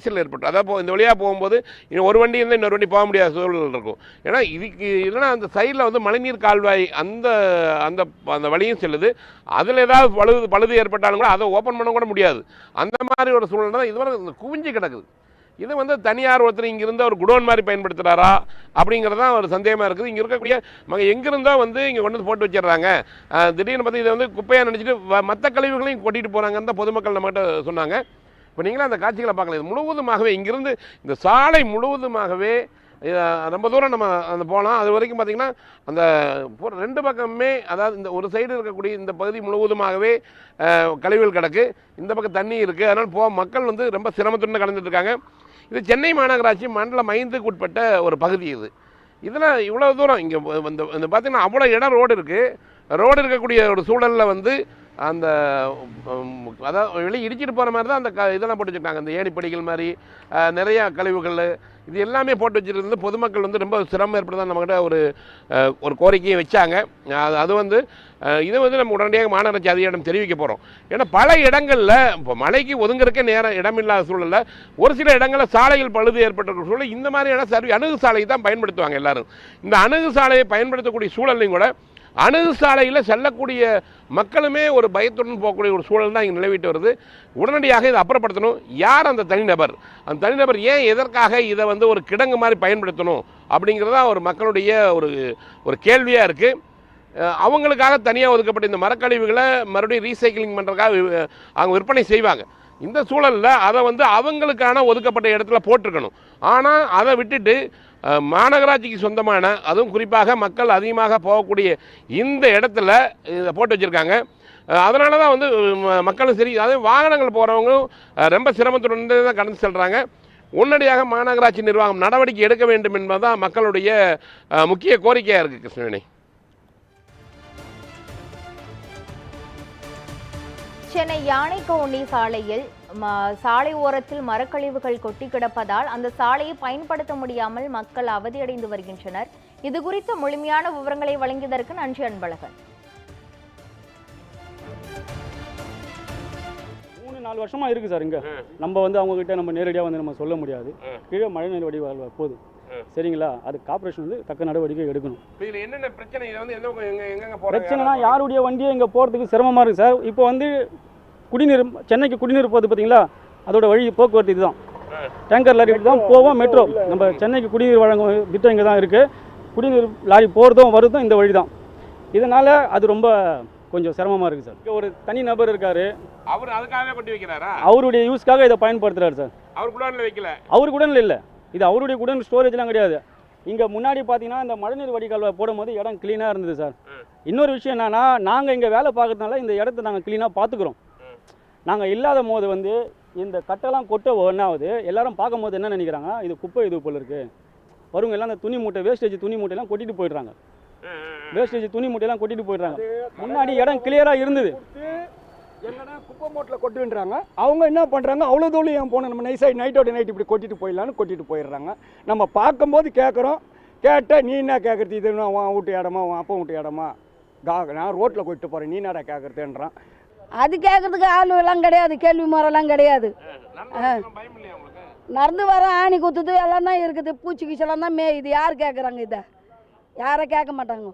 நெரிசல் ஏற்பட்டு அதாவது இந்த வழியாக போகும்போது இன்னும் ஒரு வண்டி இருந்தால் இன்னொரு வண்டி போக முடியாத சூழல் இருக்கும். ஏன்னா இதுக்கு இல்லைன்னா அந்த சைடில் வந்து மழைநீர் கால்வாய் அந்த அந்த அந்த வழியும் செல்லுது. அதில் ஏதாவது பழுது பழுது ஏற்பட்டாலும் கூட அதை ஓப்பன் பண்ண கூட முடியாது. அந்த மாதிரி ஒரு சூழல் தான் இதுவரை குவிஞ்சு கிடக்குது. இது வந்து தனியார் ஒருத்தர் இங்கிருந்து ஒரு குடோன் மாதிரி பயன்படுத்துகிறாரா அப்படிங்கிறது தான் ஒரு சந்தேகமாக இருக்குது. இங்கே இருக்கக்கூடிய மக எங்கிருந்தோ வந்து இங்கே கொண்டு வந்து போட்டு வச்சிடுறாங்க. திடீர்னு பார்த்து இதை வந்து குப்பையாக நினச்சிட்டு மற்ற கழிவுகளையும் கொட்டிட்டு போகிறாங்கன்னு தான் பொதுமக்கள் நம்மகிட்ட சொன்னாங்க. இப்போ நீங்களும் அந்த காட்சிகளை பார்க்கலாம் இது முழுவதுமாகவே இங்கிருந்து இந்த சாலை முழுவதுமாகவே ரொம்ப தூரம் நம்ம அந்த போகலாம். அது வரைக்கும் பார்த்தீங்கன்னா அந்த ரெண்டு பக்கமுமே அதாவது இந்த ஒரு சைடு இருக்கக்கூடிய இந்த பகுதி முழுவதுமாகவே கழிவுகள் கிடக்கு. இந்த பக்கம் தண்ணி இருக்குது அதனால் போக மக்கள் வந்து ரொம்ப சிரமத்துடன் கலந்துட்டுருக்காங்க இது சென்னை மாநகராட்சி மண்டலம் ஐந்துக்கு உட்பட்ட ஒரு பகுதி இது. இதில் இவ்வளோ தூரம் இங்கே இந்த இந்த அவ்வளோ இடம் ரோடு இருக்குது ரோடு இருக்கக்கூடிய ஒரு சூழலில் வந்து அந்த அதாவது வெளியே இடிச்சிட்டு போகிற மாதிரி தான் அந்த க இதெல்லாம் போட்டு வச்சுருக்காங்க. அந்த ஏணிப்படிகள் மாதிரி நிறையா கழிவுகள் இது எல்லாமே போட்டு வச்சுருந்து பொதுமக்கள் வந்து ரொம்ப சிரமம் ஏற்படுதான் நம்மகிட்ட ஒரு ஒரு கோரிக்கையை வச்சாங்க. அது அது வந்து இதை வந்து நம்ம உடனடியாக மாநகராட்சி அதிகாரம் தெரிவிக்க போகிறோம் ஏன்னா பல இடங்களில் இப்போ மலைக்கு ஒதுங்கிறக்கே நேரம் இடமில்லாத சூழலில் ஒரு சில இடங்களில் சாலைகள் பழுது ஏற்பட்டிருக்கிற சூழல் இந்த மாதிரியான சர்வி அணுகு சாலையை தான் பயன்படுத்துவாங்க எல்லோரும். இந்த அணுகு சாலையை பயன்படுத்தக்கூடிய சூழலையும் கூட அணுகு சாலையில் செல்லக்கூடிய மக்களுமே ஒரு பயத்துடன் போகக்கூடிய ஒரு சூழல் தான் இங்கே நிலவிட்டு வருது. உடனடியாக இதை அப்புறப்படுத்தணும். யார் அந்த தனிநபர்? அந்த தனிநபர் ஏன் எதற்காக இதை வந்து ஒரு கிடங்கு மாதிரி பயன்படுத்தணும் அப்படிங்கிறதா ஒரு மக்களுடைய ஒரு ஒரு கேள்வியாக இருக்குது அவங்களுக்காக தனியாக ஒதுக்கப்பட்ட இந்த மரக்கழிவுகளை மறுபடியும் ரீசைக்கிளிங் பண்ணுறதுக்காக அவங்க விற்பனை செய்வாங்க. இந்த சூழலில் அதை வந்து அவங்களுக்கான ஒதுக்கப்பட்ட இடத்துல போட்டிருக்கணும். ஆனால் அதை விட்டுட்டு மாநகராட்சிக்கு சொந்தமான அதுவும் குறிப்பாக மக்கள் அதிகமாக போகக்கூடிய இந்த இடத்துல இதை போட்டு வச்சுருக்காங்க. அதனால தான் வந்து ம- மக்களும் சரி அதே வாகனங்கள் போகிறவங்களும் ரொம்ப சிரமத்துடன் தான் கடந்து செல்கிறாங்க உடனடியாக மாநகராட்சி நிர்வாகம் நடவடிக்கை எடுக்க வேண்டும் என்பதுதான் மக்களுடைய முக்கிய கோரிக்கையாக இருக்குது கிருஷ்ணவேணி. சென்னை யானைக்கவுண்டி சாலையில் சாலை ஓரத்தில் மரக்கழிவுகள் கொட்டி கிடப்பதால் அந்த சாலையை பயன்படுத்த முடியாமல் மக்கள் அவதியடைந்து வருகின்றனர். இது குறித்த முழுமையான விவரங்களை வழங்கியதற்கு நன்றி அன்பழகன். மூணு நாலு வருஷமா இருக்கு சார் இங்க. நம்ம வந்து அவங்க கிட்ட நம்ம நேரடியாக வந்து நம்ம சொல்ல முடியாது. கீழே மழைநீர் வடிவால் போகுது. சரிங்களா? அது கார்ப்பரேஷன் வந்து தக்க நடவடிக்கை எடுக்கணும். இதில் என்னென்ன பிரச்சனை? இதை வந்து எந்த எங்க எங்கெங்க பிரச்சனைனா யாருடைய வண்டியை இங்கே போகிறதுக்கு சிரமமாக இருக்குது சார். இப்போ வந்து குடிநீர் சென்னைக்கு குடிநீர் போகுது பார்த்தீங்களா? அதோட வழி போக்குவரத்து இதுதான். டேங்கர் லாரி தான் போவோம் மெட்ரோ நம்ம சென்னைக்கு குடிநீர் வழங்கும் திட்டம் இங்கே தான் இருக்குது குடிநீர் லாரி போகிறதும் வருதும் இந்த வழி தான் இதனால் அது ரொம்ப கொஞ்சம் சிரமமாக இருக்குது சார் இங்கே ஒரு தனி நபர் இருக்கார். அவர் அதுக்காகவே கொட்டி வைக்கிறாரா? அவருடைய யூஸ்க்காக இதை பயன்படுத்துகிறார் சார் அவர் குடோன்ல வைக்கல. அவர் குடன்ல இல்லை இது அவருடைய குடன் ஸ்டோரேஜ்லாம் கிடையாது. இங்கே முன்னாடி பார்த்தீங்கன்னா இந்த மழைநீர் வடிகால் போடும்போது இடம் க்ளீனாக இருந்தது சார் இன்னொரு விஷயம் என்னன்னா நாங்கள் இங்கே வேலை பார்க்கறதுனால இந்த இடத்த நாங்கள் க்ளீனாக பார்த்துக்குறோம் நாங்கள் இல்லாத போது வந்து இந்த கட்டெல்லாம் கொட்ட ஒன்றாவது எல்லாரும் பார்க்கும்போது என்ன நினைக்கிறாங்க? இது குப்பை இது போல இருக்கு. வருங்க எல்லாம் அந்த துணி மூட்டை வேஸ்டேஜ் துணி மூட்டையெல்லாம் கொட்டிட்டு போயிடுறாங்க. வேஸ்டேஜ் துணி மூட்டையெல்லாம் கொட்டிட்டு போயிடுறாங்க. முன்னாடி இடம் கிளியராக இருந்தது. என்னன்னா குப்பை மூட்டில் கொட்டுன்றாங்க அவங்க என்ன பண்ணுறாங்க அவ்வளோ தூரம் ஏன் போகணும்? நம்ம நைஸாக நைட்டோட நைட் இப்படி கொட்டிட்டு போயிடலான்னு கொட்டிட்டு போயிடுறாங்க. நம்ம பார்க்கும்போது கேட்குறோம். கேட்டால் நீ என்ன கேட்குறது? இது உன் வீட்டு இடமா உன் அப்பா வீட்டு இடமா கா நான் ரோட்டில் கொட்டிட்டு போகிறேன் நீ என்னடா கேட்குறதுன்றான். அது கேட்கறதுக்கு ஆள் எல்லாம் கிடையாது கேள்வி முறைலாம் கிடையாது. நடந்து வர ஆணி குத்துது எல்லாம் தான் இருக்குது பூச்சி கீச்செல்லாம் தான் மேயுது. யார் கேட்குறாங்க இதை? யாரை கேட்க மாட்டாங்க?